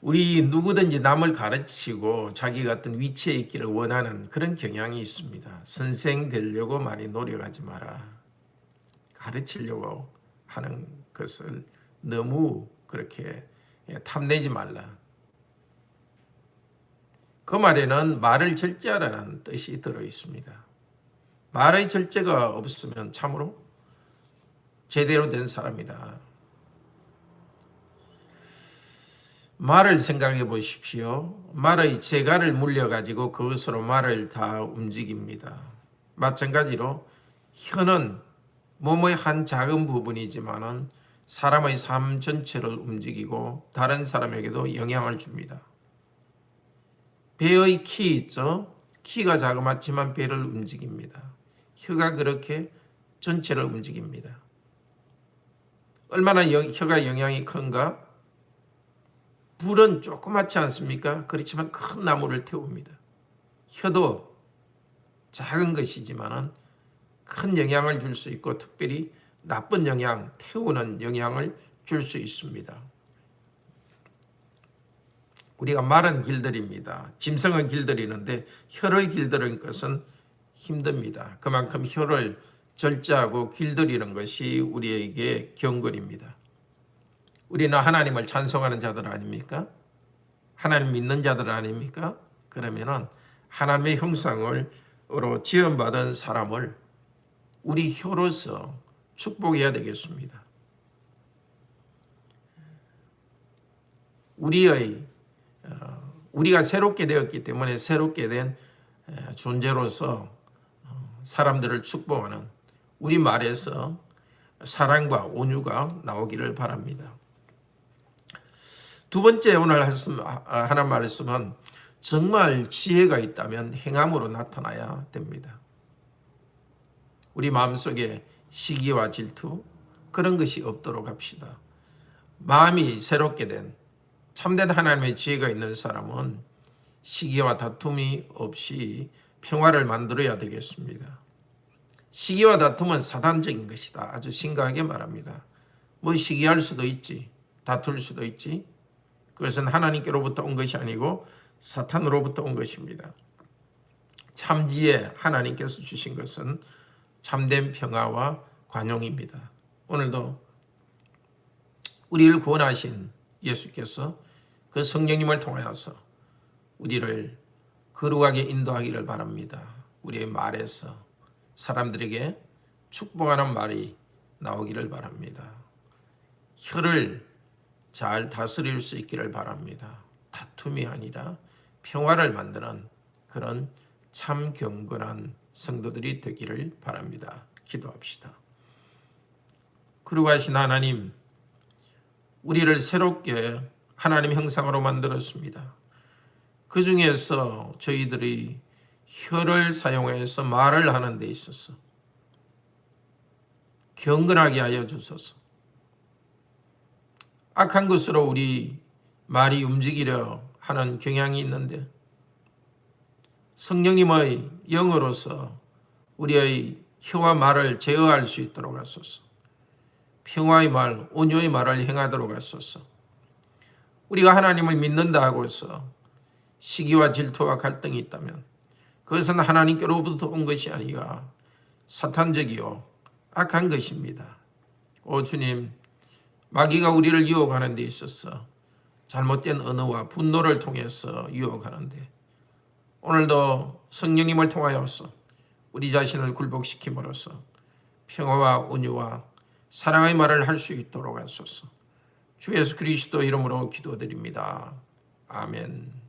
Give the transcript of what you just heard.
우리 누구든지 남을 가르치고 자기 같은 위치에 있기를 원하는 그런 경향이 있습니다. 선생 되려고 많이 노력하지 마라. 가르치려고 하는 것을 너무 그렇게 탐내지 말라. 그 말에는 말을 절제하라는 뜻이 들어 있습니다. 말의 절제가 없으면 참으로 제대로 된 사람이다. 말을 생각해 보십시오. 말의 재갈을 물려가지고 그것으로 말을 다 움직입니다. 마찬가지로 혀는 몸의 한 작은 부분이지만은 사람의 삶 전체를 움직이고 다른 사람에게도 영향을 줍니다. 배의 키 있죠? 키가 자그맣지만 배를 움직입니다. 혀가 그렇게 전체를 움직입니다. 얼마나 영, 혀가 영향이 큰가? 불은 조그맣지 않습니까? 그렇지만 큰 나무를 태웁니다. 혀도 작은 것이지만은 큰 영향을 줄 수 있고 특별히 나쁜 영향, 태우는 영향을 줄 수 있습니다. 우리가 말은 길들입니다. 짐승은 길들이는데 혀를 길들이는 것은 힘듭니다. 그만큼 혀를 절제하고 길들이는 것이 우리에게 경건입니다. 우리는 하나님을 찬송하는 자들 아닙니까? 하나님 믿는 자들 아닙니까? 그러면은 하나님의 형상으로 지원받은 사람을 우리 혀로서 축복해야 되겠습니다. 우리의 어, 우리가 새롭게 되었기 때문에 새롭게 된 존재로서 어, 사람들을 축복하는 우리 말에서 사랑과 온유가 나오기를 바랍니다. 두 번째 오늘 하나 말씀은 정말 지혜가 있다면 행함으로 나타나야 됩니다. 우리 마음속에 시기와 질투 그런 것이 없도록 합시다. 마음이 새롭게 된 참된 하나님의 지혜가 있는 사람은 시기와 다툼이 없이 평화를 만들어야 되겠습니다. 시기와 다툼은 사단적인 것이다. 아주 심각하게 말합니다. 뭐 시기할 수도 있지, 다툴 수도 있지. 그것은 하나님께로부터 온 것이 아니고 사탄으로부터 온 것입니다. 참지혜 하나님께서 주신 것은 참된 평화와 관용입니다. 오늘도 우리를 구원하신 예수께서 그 성령님을 통하여서 우리를 거룩하게 인도하기를 바랍니다. 우리의 말에서 사람들에게 축복하는 말이 나오기를 바랍니다. 혀를 잘 다스릴 수 있기를 바랍니다. 다툼이 아니라 평화를 만드는 그런 참 경건한 성도들이 되기를 바랍니다. 기도합시다. 그러하신 하나님, 우리를 새롭게 하나님 형상으로 만들었습니다. 그 중에서 저희들이 혀를 사용해서 말을 하는 데 있어서 경건하게 하여 주소서. 악한 것으로 우리 말이 움직이려 하는 경향이 있는데 성령님의 영으로서 우리의 혀와 말을 제어할 수 있도록 하소서. 평화의 말, 온유의 말을 행하도록 하소서. 우리가 하나님을 믿는다 하고서 시기와 질투와 갈등이 있다면 그것은 하나님께로부터 온 것이 아니라 사탄적이요 악한 것입니다. 오 주님, 마귀가 우리를 유혹하는 데 있어서 잘못된 언어와 분노를 통해서 유혹하는데 오늘도 성령님을 통하여서 우리 자신을 굴복시킴으로써 평화와 온유와 사랑의 말을 할 수 있도록 하소서. 주 예수 그리스도 이름으로 기도드립니다. 아멘.